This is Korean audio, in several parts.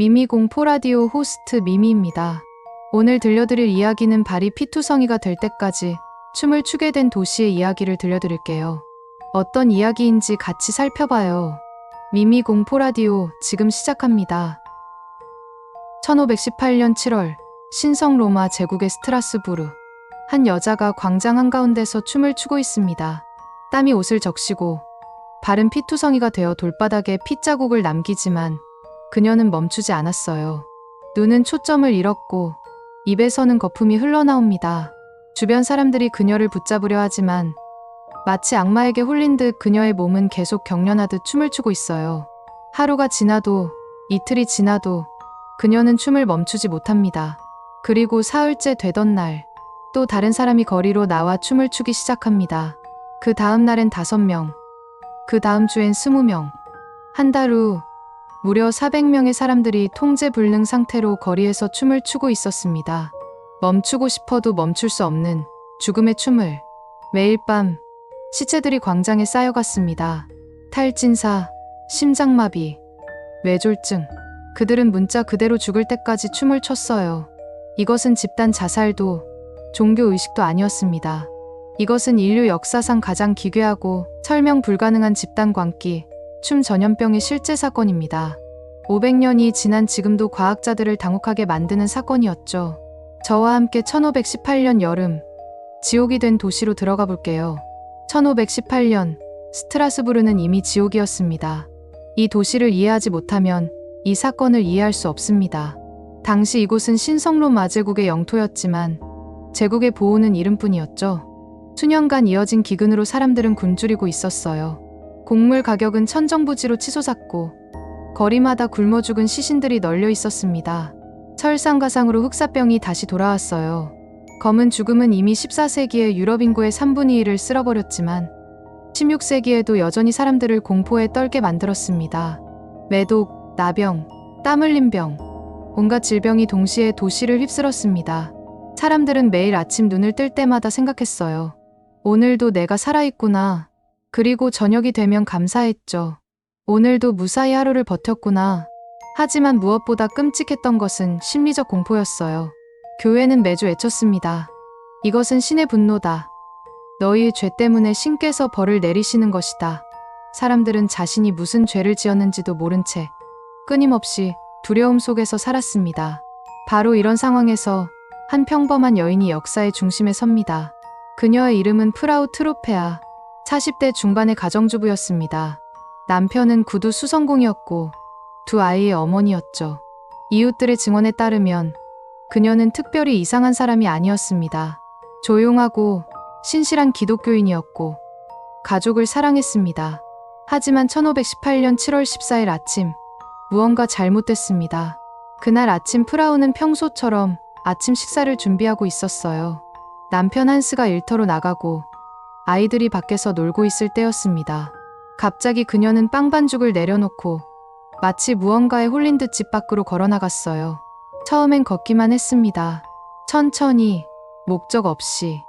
미미 공포 라디오 호스트 미미입니다. 오늘 들려드릴 이야기는 발이 피투성이가 될 때까지 춤을 추게 된 도시의 이야기를 들려드릴게요. 어떤 이야기인지 같이 살펴봐요. 미미 공포 라디오 지금 시작합니다. 1518년 7월 신성 로마 제국의 스트라스부르 한 여자가 광장 한가운데서 춤을 추고 있습니다. 땀이 옷을 적시고 발은 피투성이가 되어 돌바닥에 핏자국을 남기지만 그녀는 멈추지 않았어요. 눈은 초점을 잃었고 입에서는 거품이 흘러나옵니다. 주변 사람들이 그녀를 붙잡으려 하지만 마치 악마에게 홀린 듯 그녀의 몸은 계속 경련하듯 춤을 추고 있어요. 하루가 지나도 이틀이 지나도 그녀는 춤을 멈추지 못합니다. 그리고 사흘째 되던 날, 또 다른 사람이 거리로 나와 춤을 추기 시작합니다. 그 다음 날엔 다섯 명, 그 다음 주엔 스무 명. 한 달 후, 무려 400명의 사람들이 통제 불능 상태로 거리에서 춤을 추고 있었습니다. 멈추고 싶어도 멈출 수 없는 죽음의 춤을 매일 밤 시체들이 광장에 쌓여갔습니다. 탈진사, 심장마비, 뇌졸증. 그들은 문자 그대로 죽을 때까지 춤을 췄어요. 이것은 집단 자살도 종교 의식도 아니었습니다. 이것은 인류 역사상 가장 기괴하고 설명 불가능한 집단 광기, 춤 전염병의 실제 사건입니다. 500년이 지난 지금도 과학자들을 당혹하게 만드는 사건이었죠. 저와 함께 1518년 여름, 지옥이 된 도시로 들어가 볼게요. 1518년, 스트라스부르는 이미 지옥이었습니다. 이 도시를 이해하지 못하면 이 사건을 이해할 수 없습니다. 당시 이곳은 신성로 마 제국의 영토였지만 제국의 보호는 이름뿐이었죠. 수년간 이어진 기근으로 사람들은 굶주리고 있었어요. 곡물 가격은 천정부지로 치솟았고 거리마다 굶어 죽은 시신들이 널려 있었습니다. 설상가상으로 흑사병이 다시 돌아왔어요. 검은 죽음은 이미 14세기에 유럽 인구의 3분의 1을 쓸어버렸지만 16세기에도 여전히 사람들을 공포에 떨게 만들었습니다. 매독, 나병, 땀 흘린 병, 온갖 질병이 동시에 도시를 휩쓸었습니다. 사람들은 매일 아침 눈을 뜰 때마다 생각했어요. 오늘도 내가 살아있구나. 그리고 저녁이 되면 감사했죠. 오늘도 무사히 하루를 버텼구나. 하지만 무엇보다 끔찍했던 것은 심리적 공포였어요. 교회는 매주 외쳤습니다. 이것은 신의 분노다. 너희의 죄 때문에 신께서 벌을 내리시는 것이다. 사람들은 자신이 무슨 죄를 지었는지도 모른 채 끊임없이 두려움 속에서 살았습니다. 바로 이런 상황에서 한 평범한 여인이 역사의 중심에 섭니다. 그녀의 이름은 프라우 트로페아. 40대 중반의 가정주부였습니다. 남편은 구두 수성공이었고 두 아이의 어머니였죠. 이웃들의 증언에 따르면 그녀는 특별히 이상한 사람이 아니었습니다. 조용하고 신실한 기독교인이었고 가족을 사랑했습니다. 하지만 1518년 7월 14일 아침 무언가 잘못됐습니다. 그날 아침 프라우는 평소처럼 아침 식사를 준비하고 있었어요. 남편 한스가 일터로 나가고 아이들이 밖에서 놀고 있을 때였습니다. 갑자기 그녀는 빵 반죽을 내려놓고 마치 무언가에 홀린 듯 집 밖으로 걸어 나갔어요. 처음엔 걷기만 했습니다. 천천히, 목적 없이.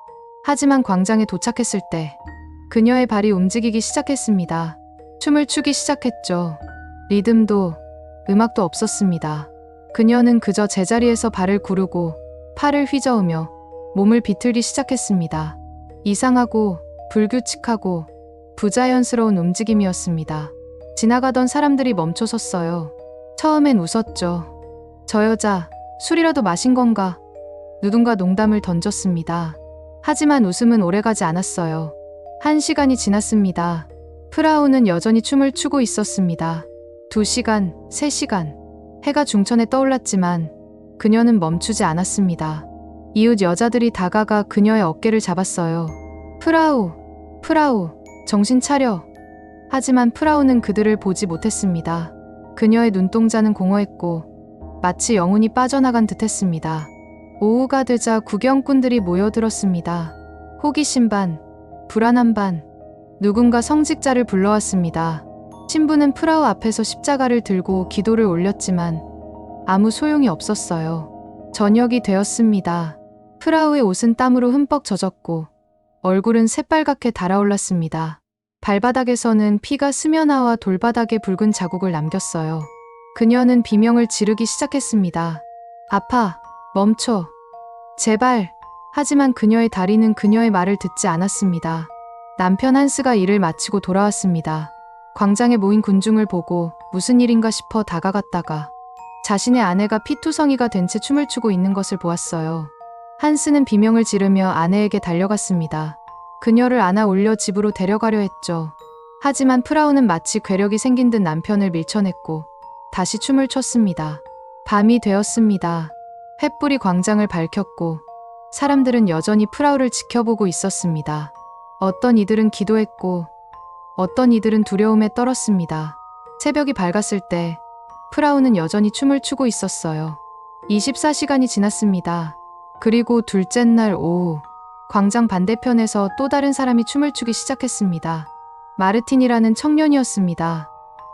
하지만 광장에 도착했을 때 그녀의 발이 움직이기 시작했습니다. 춤을 추기 시작했죠. 리듬도 음악도 없었습니다. 그녀는 그저 제자리에서 발을 구르고 팔을 휘저으며 몸을 비틀기 시작했습니다. 이상하고 불규칙하고 부자연스러운 움직임이었습니다. 지나가던 사람들이 멈춰 섰어요. 처음엔 웃었죠. 저 여자 술이라도 마신 건가? 누군가 농담을 던졌습니다. 하지만 웃음은 오래가지 않았어요. 한 시간이 지났습니다. 프라우는 여전히 춤을 추고 있었습니다. 두 시간, 세 시간. 해가 중천에 떠올랐지만 그녀는 멈추지 않았습니다. 이웃 여자들이 다가가 그녀의 어깨를 잡았어요. 프라우, 프라우, 정신 차려. 하지만 프라우는 그들을 보지 못했습니다. 그녀의 눈동자는 공허했고 마치 영혼이 빠져나간 듯 했습니다. 오후가 되자 구경꾼들이 모여들었습니다. 호기심 반, 불안한 반, 누군가 성직자를 불러왔습니다. 신부는 프라우 앞에서 십자가를 들고 기도를 올렸지만 아무 소용이 없었어요. 저녁이 되었습니다. 프라우의 옷은 땀으로 흠뻑 젖었고 얼굴은 새빨갛게 달아올랐습니다. 발바닥에서는 피가 스며나와 돌바닥에 붉은 자국을 남겼어요. 그녀는 비명을 지르기 시작했습니다. 아파. 멈춰. 제발. 하지만 그녀의 다리는 그녀의 말을 듣지 않았습니다. 남편 한스가 일을 마치고 돌아왔습니다. 광장에 모인 군중을 보고 무슨 일인가 싶어 다가갔다가 자신의 아내가 피투성이가 된 채 춤을 추고 있는 것을 보았어요. 한스는 비명을 지르며 아내에게 달려갔습니다. 그녀를 안아 올려 집으로 데려가려 했죠. 하지만 프라우는 마치 괴력이 생긴 듯 남편을 밀쳐냈고 다시 춤을 췄습니다. 밤이 되었습니다. 횃불이 광장을 밝혔고 사람들은 여전히 프라우를 지켜보고 있었습니다. 어떤 이들은 기도했고 어떤 이들은 두려움에 떨었습니다. 새벽이 밝았을 때 프라우는 여전히 춤을 추고 있었어요. 24시간이 지났습니다. 그리고 둘째 날 오후 광장 반대편에서 또 다른 사람이 춤을 추기 시작했습니다. 마르틴이라는 청년이었습니다.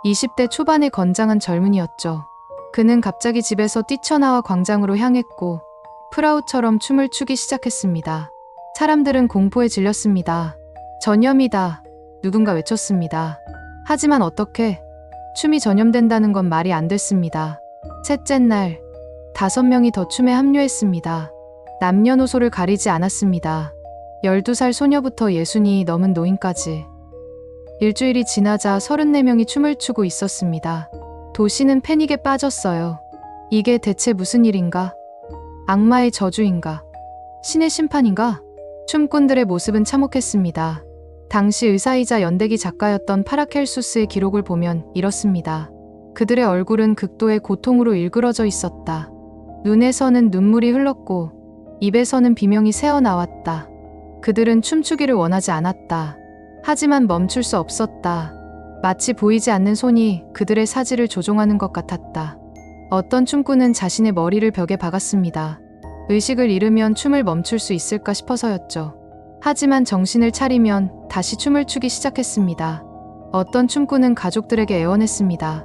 20대 초반의 건장한 젊은이였죠. 그는 갑자기 집에서 뛰쳐나와 광장으로 향했고 프라우처럼 춤을 추기 시작했습니다. 사람들은 공포에 질렸습니다. 전염이다. 누군가 외쳤습니다. 하지만 어떻게 춤이 전염된다는 건 말이 안 됐습니다. 셋째 날, 다섯 명이 더 춤에 합류했습니다. 남녀노소를 가리지 않았습니다. 12살 소녀부터 예순이 넘은 노인까지. 일주일이 지나자 34명이 춤을 추고 있었습니다. 도시는 패닉에 빠졌어요. 이게 대체 무슨 일인가? 악마의 저주인가? 신의 심판인가? 춤꾼들의 모습은 참혹했습니다. 당시 의사이자 연대기 작가였던 파라켈수스의 기록을 보면 이렇습니다. 그들의 얼굴은 극도의 고통으로 일그러져 있었다. 눈에서는 눈물이 흘렀고 입에서는 비명이 새어나왔다. 그들은 춤추기를 원하지 않았다. 하지만 멈출 수 없었다. 마치 보이지 않는 손이 그들의 사지를 조종하는 것 같았다. 어떤 춤꾼은 자신의 머리를 벽에 박았습니다. 의식을 잃으면 춤을 멈출 수 있을까 싶어서였죠. 하지만 정신을 차리면 다시 춤을 추기 시작했습니다. 어떤 춤꾼은 가족들에게 애원했습니다.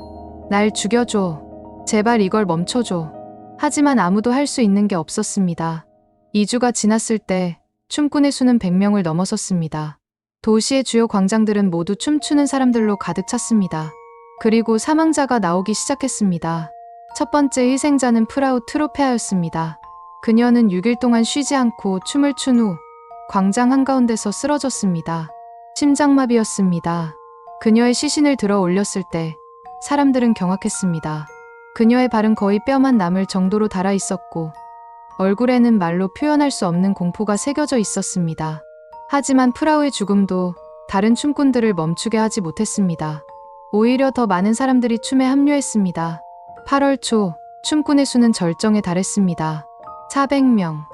날 죽여줘. 제발 이걸 멈춰줘. 하지만 아무도 할 수 있는 게 없었습니다. 2주가 지났을 때 춤꾼의 수는 100명을 넘어섰습니다. 도시의 주요 광장들은 모두 춤추는 사람들로 가득 찼습니다. 그리고 사망자가 나오기 시작했습니다. 첫 번째 희생자는 프라우 트로페아였습니다. 그녀는 6일 동안 쉬지 않고 춤을 춘 후 광장 한가운데서 쓰러졌습니다. 심장마비였습니다. 그녀의 시신을 들어 올렸을 때 사람들은 경악했습니다. 그녀의 발은 거의 뼈만 남을 정도로 닳아 있었고 얼굴에는 말로 표현할 수 없는 공포가 새겨져 있었습니다. 하지만 프라우의 죽음도 다른 춤꾼들을 멈추게 하지 못했습니다. 오히려 더 많은 사람들이 춤에 합류했습니다. 8월 초 춤꾼의 수는 절정에 달했습니다. 400명.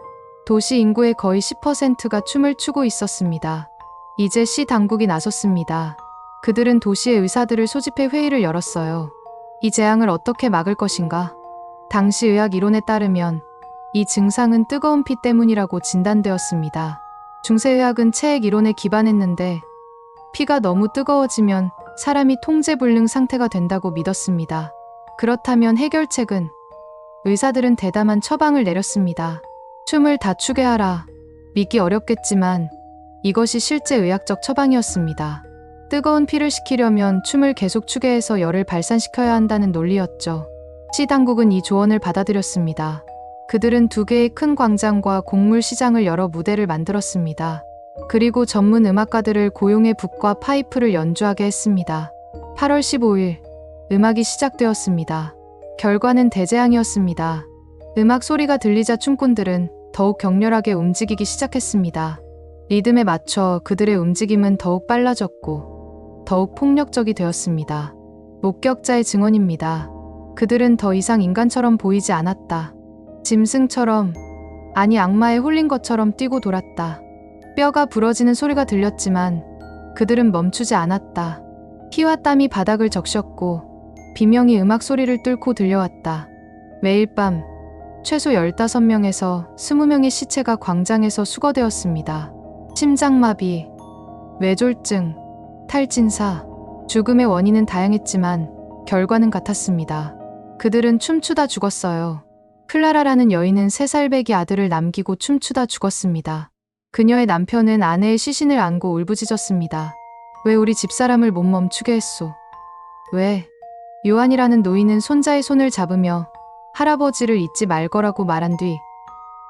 도시 인구의 거의 10%가 춤을 추고 있었습니다. 이제 시 당국이 나섰습니다. 그들은 도시의 의사들을 소집해 회의를 열었어요. 이 재앙을 어떻게 막을 것인가? 당시 의학 이론에 따르면 이 증상은 뜨거운 피 때문이라고 진단되었습니다. 중세의학은 체액 이론에 기반했는데 피가 너무 뜨거워지면 사람이 통제불능 상태가 된다고 믿었습니다. 그렇다면 해결책은 의사들은 대담한 처방을 내렸습니다. 춤을 다추게 하라. 믿기 어렵겠지만 이것이 실제 의학적 처방이었습니다. 뜨거운 피를 식히려면 춤을 계속 추게 해서 열을 발산시켜야 한다는 논리였죠. 시 당국은 이 조언을 받아들였습니다. 그들은 두 개의 큰 광장과 곡물 시장을 열어 무대를 만들었습니다. 그리고 전문 음악가들을 고용해 북과 파이프를 연주하게 했습니다. 8월 15일 음악이 시작되었습니다. 결과는 대재앙이었습니다. 음악 소리가 들리자 춤꾼들은 더욱 격렬하게 움직이기 시작했습니다. 리듬에 맞춰 그들의 움직임은 더욱 빨라졌고 더욱 폭력적이 되었습니다. 목격자의 증언입니다. 그들은 더 이상 인간처럼 보이지 않았다. 짐승처럼, 아니 악마에 홀린 것처럼 뛰고 돌았다. 뼈가 부러지는 소리가 들렸지만 그들은 멈추지 않았다. 피와 땀이 바닥을 적셨고 비명이 음악 소리를 뚫고 들려왔다. 매일 밤 최소 15명에서 20명의 시체가 광장에서 수거되었습니다. 심장마비, 뇌졸증, 탈진사, 죽음의 원인은 다양했지만 결과는 같았습니다. 그들은 춤추다 죽었어요. 클라라라는 여인은 3살 배기 아들을 남기고 춤추다 죽었습니다. 그녀의 남편은 아내의 시신을 안고 울부짖었습니다. 왜 우리 집사람을 못 멈추게 했소? 왜? 요한이라는 노인은 손자의 손을 잡으며 할아버지를 잊지 말 거라고 말한 뒤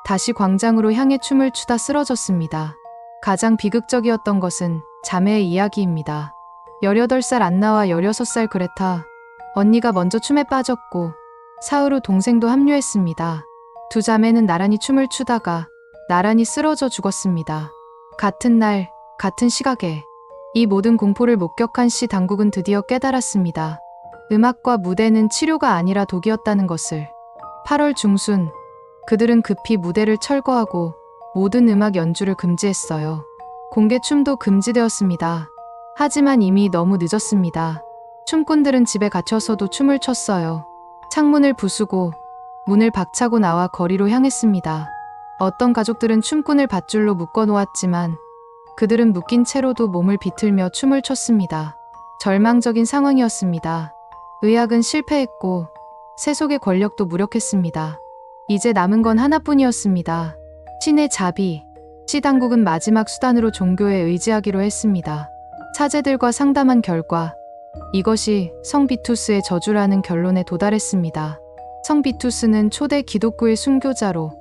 다시 광장으로 향해 춤을 추다 쓰러졌습니다. 가장 비극적이었던 것은 자매의 이야기입니다. 18살 안나와 16살 그레타, 언니가 먼저 춤에 빠졌고 후 동생도 합류했습니다. 두 자매는 나란히 춤을 추다가 나란히 쓰러져 죽었습니다. 같은 날, 같은 시각에 이 모든 공포를 목격한 시 당국은 드디어 깨달았습니다. 음악과 무대는 치료가 아니라 독이었다는 것을. 8월 중순, 그들은 급히 무대를 철거하고 모든 음악 연주를 금지했어요. 공개 춤도 금지되었습니다. 하지만 이미 너무 늦었습니다. 춤꾼들은 집에 갇혀서도 춤을 췄어요. 창문을 부수고 문을 박차고 나와 거리로 향했습니다. 어떤 가족들은 춤꾼을 밧줄로 묶어 놓았지만 그들은 묶인 채로도 몸을 비틀며 춤을 췄습니다. 절망적인 상황이었습니다. 의학은 실패했고 세속의 권력도 무력했습니다. 이제 남은 건 하나뿐이었습니다. 신의 자비. 시 당국은 마지막 수단으로 종교에 의지하기로 했습니다. 사제들과 상담한 결과 이것이 성비투스의 저주라는 결론에 도달했습니다. 성비투스는 초대 기독교의 순교자로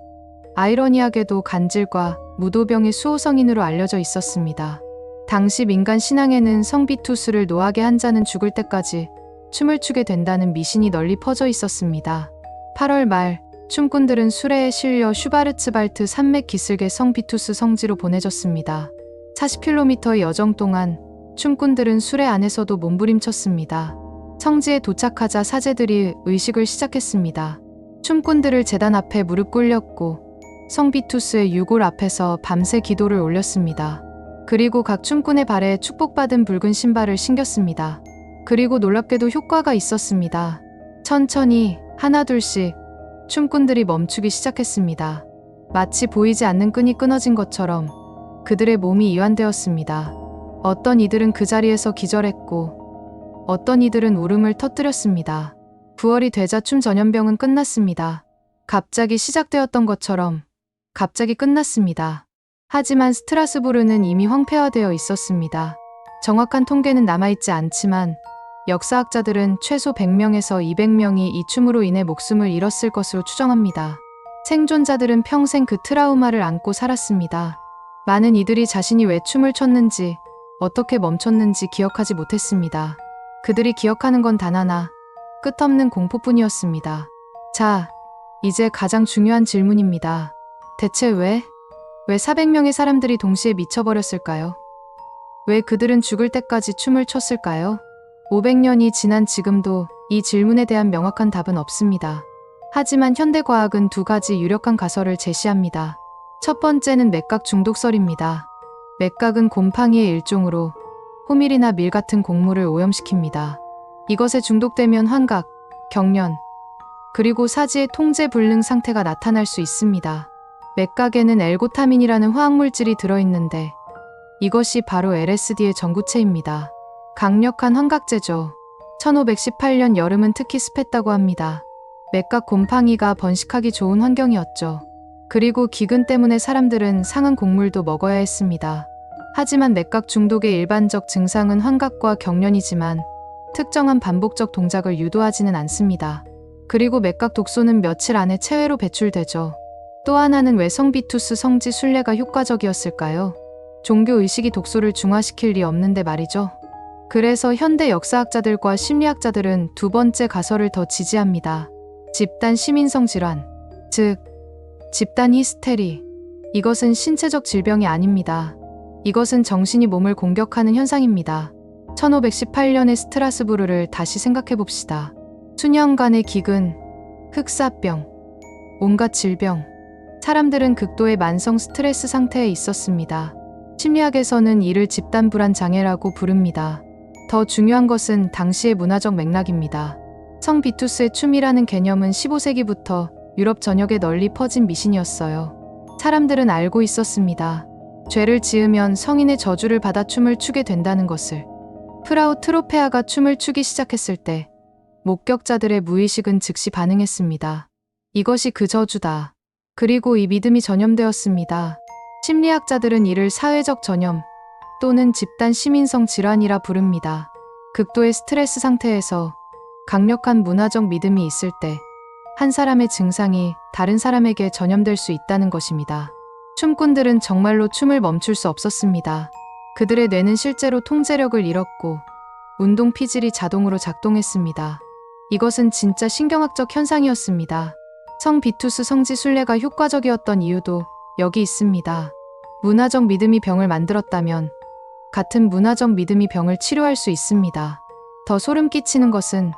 아이러니하게도 간질과 무도병의 수호성인으로 알려져 있었습니다. 당시 민간 신앙에는 성비투스를 노하게 한 자는 죽을 때까지 춤을 추게 된다는 미신이 널리 퍼져 있었습니다. 8월 말 춤꾼들은 수레에 실려 슈바르츠발트 산맥 기슭의 성비투스 성지로 보내졌습니다. 40km의 여정 동안 춤꾼들은 수레 안에서도 몸부림쳤습니다. 성지에 도착하자 사제들이 의식을 시작했습니다. 춤꾼들을 재단 앞에 무릎 꿇렸고 성비투스의 유골 앞에서 밤새 기도를 올렸습니다. 그리고 각 춤꾼의 발에 축복받은 붉은 신발을 신겼습니다. 그리고 놀랍게도 효과가 있었습니다. 천천히 하나둘씩 춤꾼들이 멈추기 시작했습니다. 마치 보이지 않는 끈이 끊어진 것처럼 그들의 몸이 이완되었습니다. 어떤 이들은 그 자리에서 기절했고 어떤 이들은 울음을 터뜨렸습니다. 9월이 되자 춤 전염병은 끝났습니다. 갑자기 시작되었던 것처럼 갑자기 끝났습니다. 하지만 스트라스부르는 이미 황폐화되어 있었습니다. 정확한 통계는 남아있지 않지만 역사학자들은 최소 100명에서 200명이 이 춤으로 인해 목숨을 잃었을 것으로 추정합니다. 생존자들은 평생 그 트라우마를 안고 살았습니다. 많은 이들이 자신이 왜 춤을 췄는지, 어떻게 멈췄는지 기억하지 못했습니다. 그들이 기억하는 건 단 하나, 끝없는 공포뿐이었습니다. 자, 이제 가장 중요한 질문입니다. 대체 왜? 왜 400명의 사람들이 동시에 미쳐버렸을까요? 왜 그들은 죽을 때까지 춤을 췄을까요? 500년이 지난 지금도 이 질문에 대한 명확한 답은 없습니다. 하지만 현대과학은 두 가지 유력한 가설을 제시합니다. 첫 번째는 맥각 중독설입니다. 맥각은 곰팡이의 일종으로 호밀이나 밀 같은 곡물을 오염시킵니다. 이것에 중독되면 환각, 경련, 그리고 사지의 통제 불능 상태가 나타날 수 있습니다. 맥각에는 엘고타민이라는 화학물질이 들어있는데 이것이 바로 LSD의 전구체입니다. 강력한 환각제죠. 1518년 여름은 특히 습했다고 합니다. 맥각 곰팡이가 번식하기 좋은 환경이었죠. 그리고 기근 때문에 사람들은 상한 곡물도 먹어야 했습니다. 하지만 맥각 중독의 일반적 증상은 환각과 경련이지만 특정한 반복적 동작을 유도하지는 않습니다. 그리고 맥각 독소는 며칠 안에 체외로 배출되죠. 또 하나는 왜 성비투스 성지 순례가 효과적이었을까요? 종교 의식이 독소를 중화시킬 리 없는데 말이죠. 그래서 현대 역사학자들과 심리학자들은 두 번째 가설을 더 지지합니다. 집단 시민성 질환, 즉 집단 히스테리. 이것은 신체적 질병이 아닙니다. 이것은 정신이 몸을 공격하는 현상입니다. 1518년의 스트라스부르를 다시 생각해 봅시다. 수년간의 기근, 흑사병, 온갖 질병. 사람들은 극도의 만성 스트레스 상태에 있었습니다. 심리학에서는 이를 집단 불안 장애라고 부릅니다. 더 중요한 것은 당시의 문화적 맥락입니다. 성 비투스의 춤이라는 개념은 15세기부터 유럽 전역에 널리 퍼진 미신이었어요. 사람들은 알고 있었습니다. 죄를 지으면 성인의 저주를 받아 춤을 추게 된다는 것을. 프라우 트로페아가 춤을 추기 시작했을 때 목격자들의 무의식은 즉시 반응했습니다. 이것이 그 저주다. 그리고 이 믿음이 전염되었습니다. 심리학자들은 이를 사회적 전염 또는 집단 시민성 질환이라 부릅니다. 극도의 스트레스 상태에서 강력한 문화적 믿음이 있을 때 한 사람의 증상이 다른 사람에게 전염될 수 있다는 것입니다. 춤꾼들은 정말로 춤을 멈출 수 없었습니다. 그들의 뇌는 실제로 통제력을 잃었고 운동 피질이 자동으로 작동했습니다. 이것은 진짜 신경학적 현상이었습니다. 성 비투스 성지 순례가 효과적이었던 이유도 여기 있습니다. 문화적 믿음이 병을 만들었다면 같은 문화적 믿음이 병을 치료할 수 있습니다. 더 소름 끼치는 것은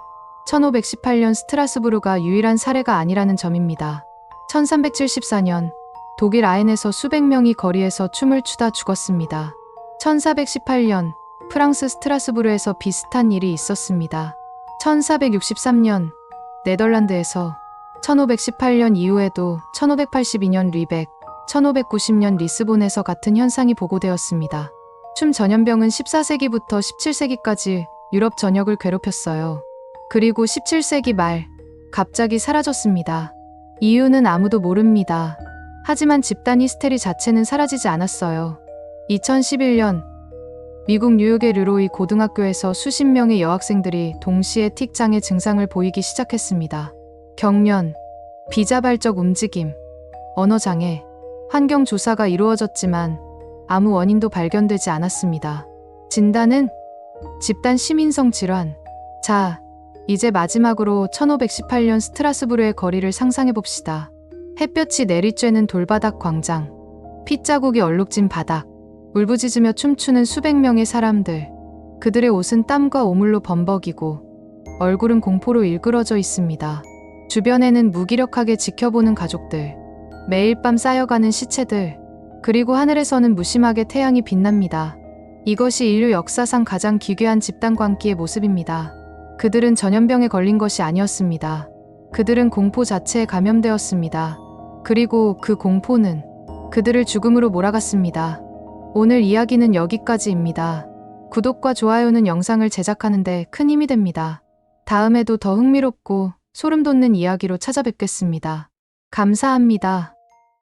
1518년 스트라스부르가 유일한 사례가 아니라는 점입니다. 1374년 독일 아엔에서 수백 명이 거리에서 춤을 추다 죽었습니다. 1418년 프랑스 스트라스부르에서 비슷한 일이 있었습니다. 1463년 네덜란드에서 1518년 이후에도 1582년 리벡, 1590년 리스본에서 같은 현상이 보고되었습니다. 춤 전염병은 14세기부터 17세기까지 유럽 전역을 괴롭혔어요. 그리고 17세기 말 갑자기 사라졌습니다. 이유는 아무도 모릅니다. 하지만 집단 히스테리 자체는 사라지지 않았어요. 2011년 미국 뉴욕의 르로이 고등학교에서 수십 명의 여학생들이 동시에 틱장의 증상을 보이기 시작했습니다. 경련, 비자발적 움직임, 언어장애, 환경 조사가 이루어졌지만 아무 원인도 발견되지 않았습니다. 진단은 집단 시민성 질환. 자, 이제 마지막으로 1518년 스트라스부르의 거리를 상상해 봅시다. 햇볕이 내리쬐는 돌바닥 광장, 핏자국이 얼룩진 바닥, 울부짖으며 춤추는 수백 명의 사람들. 그들의 옷은 땀과 오물로 범벅이고 얼굴은 공포로 일그러져 있습니다. 주변에는 무기력하게 지켜보는 가족들, 매일 밤 쌓여가는 시체들, 그리고 하늘에서는 무심하게 태양이 빛납니다. 이것이 인류 역사상 가장 기괴한 집단 광기의 모습입니다. 그들은 전염병에 걸린 것이 아니었습니다. 그들은 공포 자체에 감염되었습니다. 그리고 그 공포는 그들을 죽음으로 몰아갔습니다. 오늘 이야기는 여기까지입니다. 구독과 좋아요는 영상을 제작하는데 큰 힘이 됩니다. 다음에도 더 흥미롭고 소름 돋는 이야기로 찾아뵙겠습니다. 감사합니다.